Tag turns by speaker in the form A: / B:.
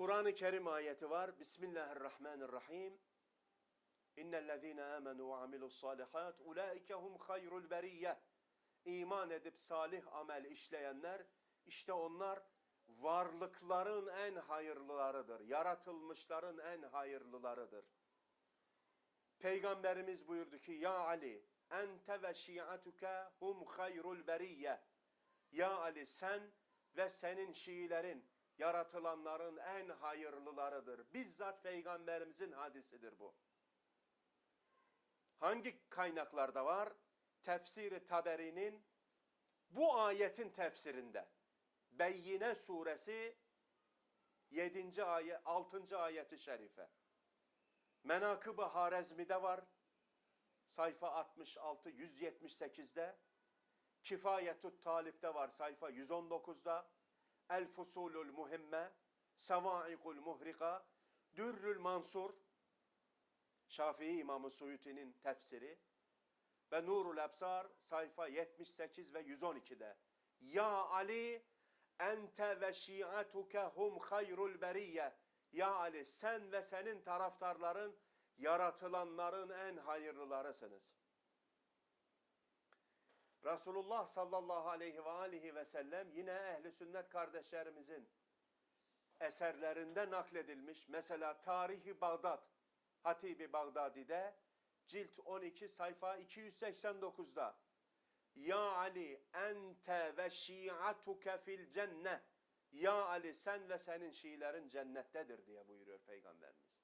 A: Kur'an-ı Kerim ayeti var. Bismillahirrahmanirrahim. İnnellezîne âmenû ve amilussâlihât ulâike hum hayrul beriyye. İman edip salih amel işleyenler işte onlar varlıkların en hayırlılarıdır. Yaratılmışların en hayırlılarıdır. Peygamberimiz buyurdu ki ya Ali ente ve şiatuke hum hayrul beriyye. Ya Ali sen ve senin Şiilerin yaratılanların en hayırlılarıdır. Bizzat peygamberimizin hadisidir bu. Hangi kaynaklarda var? Tefsiri Taberi'nin bu ayetin tefsirinde. Beyyine suresi 7. ayet 6. ayeti şerife. Menakıb-ı Harezmi'de var. Sayfa 66 178'de. Kifayetut Talip'te var sayfa 119'da. El Fusulul Muhimme, Sevaikul Muhrika, Dürrül Mansur, Şafii İmamı Suyuti'nin tefsiri ve Nurul Ebsar sayfa 78 ve 112'de. Ya Ali ente ve şiatuke hum hayrul beriyye. Ya Ali sen ve senin taraftarların yaratılanların en hayırlılarısınız. Resulullah sallallahu aleyhi ve aleyhi ve sellem yine ehli sünnet kardeşlerimizin eserlerinde nakledilmiş. Mesela Tarihi Bağdat, Hatibi Bağdadi'de cilt 12 sayfa 289'da Ya Ali ente ve şiatuke fil cenne Ya Ali sen ve senin Şiilerin cennettedir diye buyuruyor Peygamberimiz.